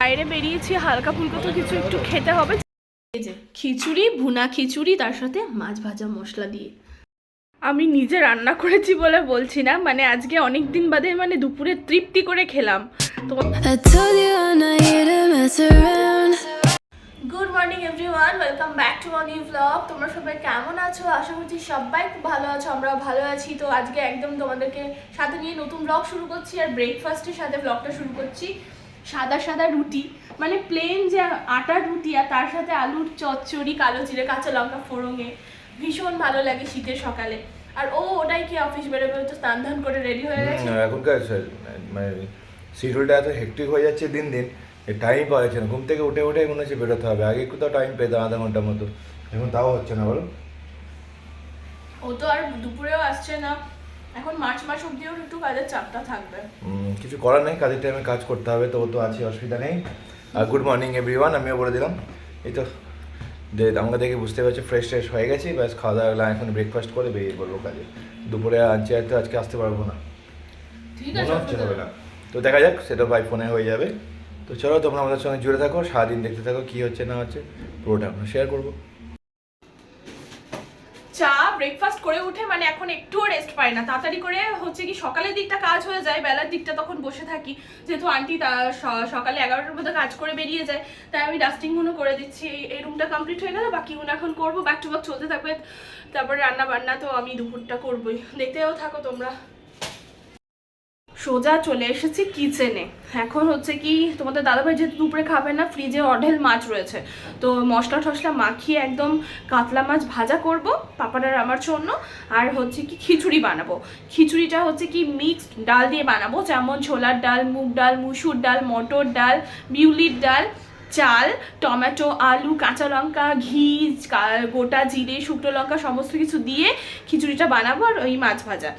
বাইরে বেরিয়েছি হালকা ফুলকা তো কিছু একটু খেতে হবে। এই যে খিচুড়ি ভুনা খিচুড়ি তার সাথে মাছ ভাজা মশলা দিয়ে। আমি নিজে রান্না করেছি বলে বলছি না মানে আজকে অনেক দিন বাদে মানে দুপুরে তৃপ্তি করে খেলাম। তো. Good morning everyone welcome back to my new blog তোমরা সবাই কেমন আছো? আশা করছি সবাই খুব ভালো আছো আমরাও ভালো আছি। তো আজকে একদম তোমাদেরকে সাথে নিয়ে নতুন ব্লগ শুরু করছি আর ব্রেকফাস্টের সাথে ব্লগটা শুরু করছি। সাদা সাদা রুটি মানে প্লেন যে আটার রুটি আর তার সাথে আলুর চচ্চড়ি কালো জিরে কাঁচা লঙ্কা ফোড়ঙে ভীষণ ভালো লাগে শীতের সকালে। আর ও ওটাই কি অফিস বেরোবে তো স্নান ধান করে রেডি হয়ে গেছে। এখনকার মানে শিডিউলটা এত হেক্টিক হয়ে যাচ্ছে দিন দিন টাইম পাওয়া যাচ্ছে না। ঘুম থেকে উঠে উঠে মনে হচ্ছে বেরোতে হবে আগে একটু তাও টাইম পেতাম আধা ঘণ্টার মতো। এখন তাও হচ্ছে না বলো? ও তো আর দুপুরেও আসছে না। এখন মার্চ মাস অব্দিও একটু কাজের চাপটা থাকবে। কিছু করার নেই কাজের টাইমে কাজ করতে হবে তো তো আছে অসুবিধা নেই। আর গুড মর্নিং এভরিওয়ান আমিও বলে দিলাম। এই তো যে আমাকে দেখে বুঝতে পারছি ফ্রেশ ট্রেশ হয়ে গেছি ব্যাস খাওয়া দাওয়া এখন ব্রেকফাস্ট করে বেরিয়ে পড়ব কাজে। দুপুরে আনছি হয়তো আজকে আসতে পারব না। ঠিক মনে আছে হচ্ছে হবে না। তো দেখা যাক সেটা বাই ফোনে হয়ে যাবে। তো চলো তোমরা আমাদের সঙ্গে জুড়ে থাকো সারাদিন দেখতে থাকো কী হচ্ছে না হচ্ছে পুরোটা আমরা শেয়ার করব। ব্রেকফাস্ট করে উঠে মানে এখন একটুও রেস্ট পাই না। তাড়াতাড়ি করে হচ্ছে কি সকালের দিকটা কাজ হয়ে যায়, বেলার দিকটা তখন বসে থাকি। যেহেতু আন্টি সকালে এগারোটার মধ্যে কাজ করে বেরিয়ে যায়, তাই আমি ডাস্টিংগুলো করে দিচ্ছি। এই- এই রুমটা কমপ্লিট হয়ে গেলে বাকিগুলো এখন করব। ব্যাক টু ব্যাক চলতে থাকবে। তারপরে রান্না বান্না তো আমি দুপুরটা করবোই। দেখতেও থাকো তোমরা। সোজা চলে এসেছি কিচেনে এখন হচ্ছে কি, তোমাদের দাদাভাই যেহেতু দুপুরে খাবে না ফ্রিজে অঢেল মাছ রয়েছে। তো মশলা টশলা মাখিয়ে একদম কাতলা মাছ ভাজা করব, পাপার আর আমার জন্য, আর হচ্ছে কি খিচুড়ি বানাবো। খিচুড়িটা হচ্ছে কি মিক্সড ডাল দিয়ে বানাবো, যেমন ছোলার ডাল, মুগ ডাল, মুসুর ডাল, মটর ডাল, বিউলির ডাল, চাল, টমেটো, আলু, কাঁচা লঙ্কা, ঘি গোটা জিরে, শুকনো লঙ্কা, সমস্ত কিছু দিয়ে খিচুড়িটা বানাবো আর ওই মাছ ভাজা।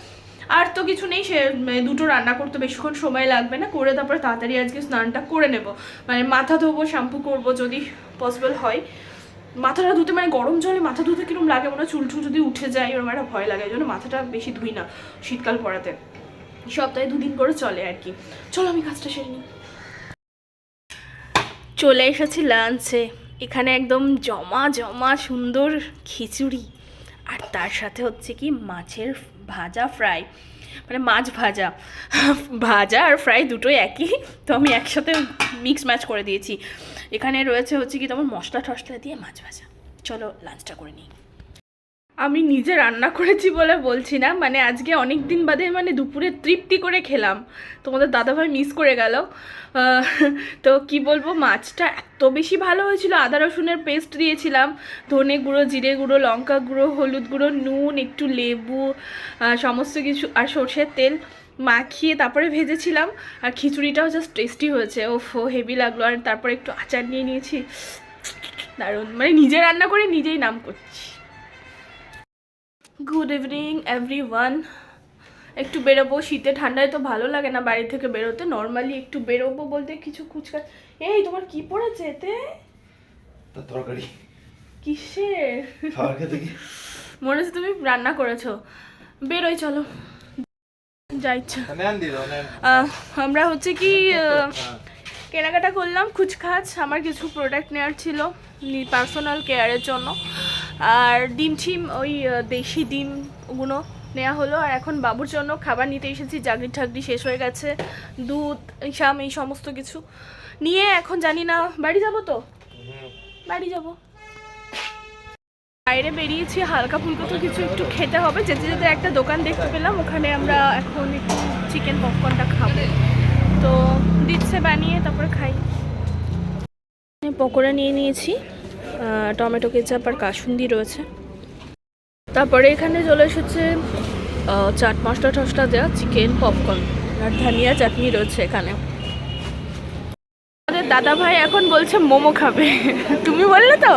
আর তো কিছু নেই, সে মানে দুটো রান্না করতে বেশিক্ষণ সময় লাগবে না, করে তারপরে তাড়াতাড়ি আজকে স্নানটা করে নেব। মানে মাথা ধোবো, শ্যাম্পু করব যদি পসিবল হয়। মাথাটা ধুতে মানে গরম জলে মাথা ধুতে কিরম লাগে, মনে হয় চুলটুল যদি উঠে যায়, এরকম একটা ভয় লাগে জন্য মাথাটা বেশি ধুই না শীতকাল পড়াতে। সপ্তাহে দুদিন করে চলে আর কি। চলো আমি কাজটা সেরে নিই। চলে এসেছি লাঞ্চে। এখানে একদম জমা জমা সুন্দর খিচুড়ি। আর তার সাথে হচ্ছে কি মাছের ভাজা ফ্রাই মানে মাছ ভাজা ভাজা আর ফ্রাই দুটোই একই, তো আমি একসাথে মিক্স ম্যাচ করে দিয়েছি। এখানে রয়েছে হচ্ছে কি তোমার মশলা টশলা দিয়ে মাছ ভাজা। চলো লাঞ্চটা করে নিই। আমি নিজে রান্না করেছি বলে বলছি না। মানে আজকে অনেক দিন বাদে মানে দুপুরে তৃপ্তি করে খেলাম। তোমাদের দাদাভাই মিস করে গেল। তো কি বলব, মাছটা এত বেশি ভালো হয়েছিল। আদা, রসুনের পেস্ট দিয়েছিলাম। ধনে গুঁড়ো, জিরে গুঁড়ো, লঙ্কা গুঁড়ো, হলুদ গুঁড়ো, নুন, একটু লেবু সমস্ত কিছু আর সর্ষের তেল মাখিয়ে তারপরে ভেজেছিলাম। আর খিচুড়িটাও জাস্ট টেস্টি হয়েছে। ও হেভি লাগল। আর তারপরে একটু আচার নিয়ে নিয়েছি। দারুণ। মানে নিজে রান্না করে নিজেই নাম করছি। গুড ইভিনিং এভরি ওয়ান একটু বেরোবো শীতে ঠান্ডায় তো ভালো লাগে না বাড়ি থেকে বেরোতে। নর্মালি একটু বেরোবো বলতে কিছু কুচকা এই তোমার কি পড়েছে এতে? তরকারি। কিসের? খাবার খেতে কি মনে হচ্ছে তুমি রান্না করেছ। বেরোই চলো। যা ইচ্ছা। আমরা হচ্ছে কি কেনাকাটা করলাম খুচখাচ। আমার কিছু প্রোডাক্ট নেওয়ার ছিল পার্সোনাল কেয়ারের জন্য। আর ডিম টিম ওই দেশি ডিম ওগুলো নেওয়া হলো। আর এখন বাবুর জন্য খাবার নিতে এসেছি, জাগরি ঠাগরি শেষ হয়ে গেছে, দুধ শাম এই সমস্ত কিছু নিয়ে এখন জানি না, বাড়ি যাব তো? বাড়ি যাব। বাইরে বেরিয়েছি, হালকা ফুলকা তো কিছু একটু খেতে হবে। যেতে যেতে একটা দোকান দেখতে পেলাম, ওখানে আমরা এখন একটু চিকেন পপকর্নটা খাব। তো দিচ্ছে বানিয়ে, তারপরে খাই। পকোড়া নিয়ে নিয়েছি। টমেটো কেচাপ আর কাসুন্দি রয়েছে। তারপরে এখানে চলে এসেছে চাট মশলা টসলা দেওয়া চিকেন, পপকর্ন আর ধনিয়া চাটনি রয়েছে এখানে। আমাদের দাদা ভাই এখন বলছে মোমো খাবে। তুমি বললে তো?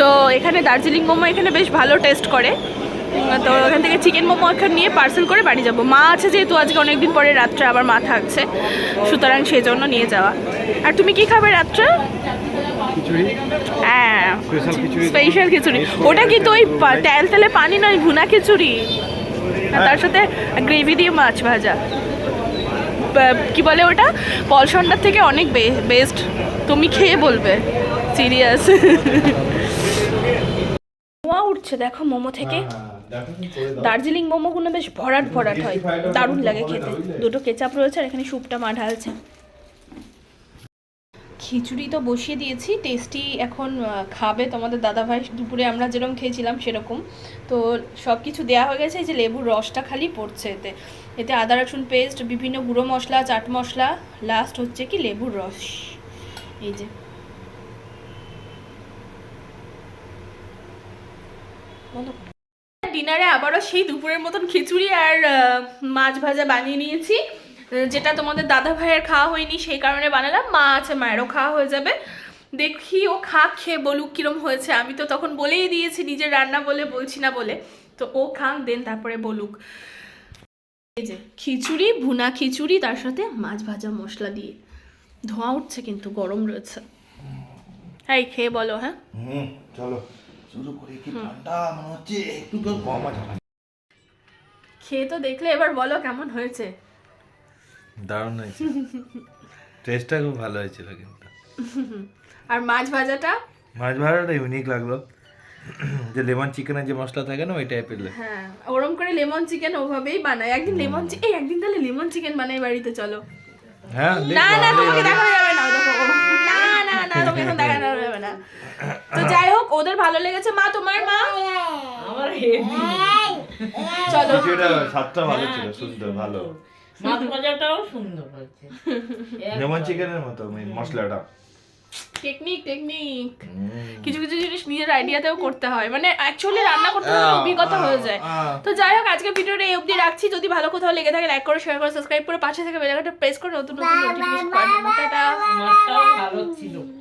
তো এখানে দার্জিলিং মোমো এখানে বেশ ভালো টেস্ট করে। তো এখান থেকে চিকেন মোমো এখানে নিয়ে পার্সেল করে বাড়ি যাব। মা আছে যেহেতু, আজকে অনেকদিন পরে রাত্রে আবার মা থাকছে। সুতরাং সেই জন্য নিয়ে যাওয়া। আর তুমি কি খাবে রাত্রে? খিচুড়ি? হ্যাঁ স্পেশাল খিচুড়ি স্পেশাল খিচুড়ি। ওটা কিন্তু ওই তেল তেলে পানি নয় ভুনা খিচুড়ি? আর তার সাথে গ্রেভি দিয়ে মাছ ভাজা। কি বলে ওটা? পলসন্ডার থেকে অনেক বেস্ট তুমি খেয়ে বলবে। সিরিয়াস ধোঁয়া উঠছে দেখো মোমো থেকে। দার্জিলিং মোমোগুলো বেশ ভরাট ভরাট হয়। দারুণ লাগে খেতে। দুটো কেচাপ রয়েছে আর এখানে স্যুপটা মা ঢালছে। খিচুড়ি তো বসিয়ে দিয়েছি টেস্টি এখন খাবে তোমাদের দাদাভাই। দুপুরে আমরা যেরকম খেয়েছিলাম সেরকম। তো সব কিছু দেওয়া হয়ে গেছে, এই যে লেবুর রসটা খালি পড়ছে এতে। এতে আদা, রসুন পেস্ট বিভিন্ন গুঁড়ো মশলা, চাট মশলা লাস্ট হচ্ছে কি লেবুর রস। এই যে। ডিনারে আবারও সেই দুপুরের মতন খিচুড়ি আর মাছ ভাজা বানিয়ে নিয়েছি। যেটা তোমাদের দাদা ভাইয়ের খাওয়া হয়নি সেই কারণে বানালাম। মা আছে মায়েরও খাওয়া হয়ে যাবে। দেখি ও খা খেয়ে বলুক কিরম হয়েছে। আমি তো তখন বলেই দিয়েছি নিজের রান্না বলে বলছি না বলে। তো ও খান দেন তারপরে বলুক। এই যে খিচুড়ি ভুনা খিচুড়ি তার সাথে মাছ ভাজা মশলা দিয়ে। ধোঁয়া উঠছে কিন্তু গরম রয়েছে। হ্যাঁ খেয়ে বলো হ্যাঁ? হুম চলো। শুরু করি কি ঠান্ডা মনে হচ্ছে একটু কম খেয়ে তো দেখলে এবার বলো কেমন হয়েছে। দারুণ হয়েছে। টেস্টটা খুব ভালো হয়েছিল কিন্তু। আর মাছ ভাজাটা? মাছ ভাড়াটা ইউনিক লাগল। যে লেমন চিকেনের যে মশলা থাকে না ওই টাইপের হ্যাঁ ওরম করে লেমন চিকেন ওভাবেই বানায়। একদিন লেমন চিকেন এই একদিন তাহলে লেমন চিকেন বানাই বাড়িতে চলো। হ্যাঁ না না তোমাকে দেখানো যাবে না না না না তোমাকে এখন দেখানো যাবে না। তো যাই হোক ওদের ভালো লেগেছে। মা তোমার মা? চলো। কিছুটা স্বাদটা ভালো ছিল সুন্দর ভালো। মাছ ভাজাটাও সুন্দর হয়েছে। লেমন চিকেনের মতো মশলাটা। Technique technique. কিছু কিছু জিনিস নিজের আইডিয়াতেও করতে হয়। মানে অ্যাকচুয়ালি রান্না করতে অভিজ্ঞতা হয়ে যায়। তো যাই হোক আজকে ভিডিওটা এই অবধি রাখছি। যদি ভালো কোথাও লেগে থাকে লাইক করো শেয়ার করো সাবস্ক্রাইব করে পাশে থেকে বেলাকাটা প্রেস করে নতুন নতুন নোটিফিকেশন পাওয়ার জন্য।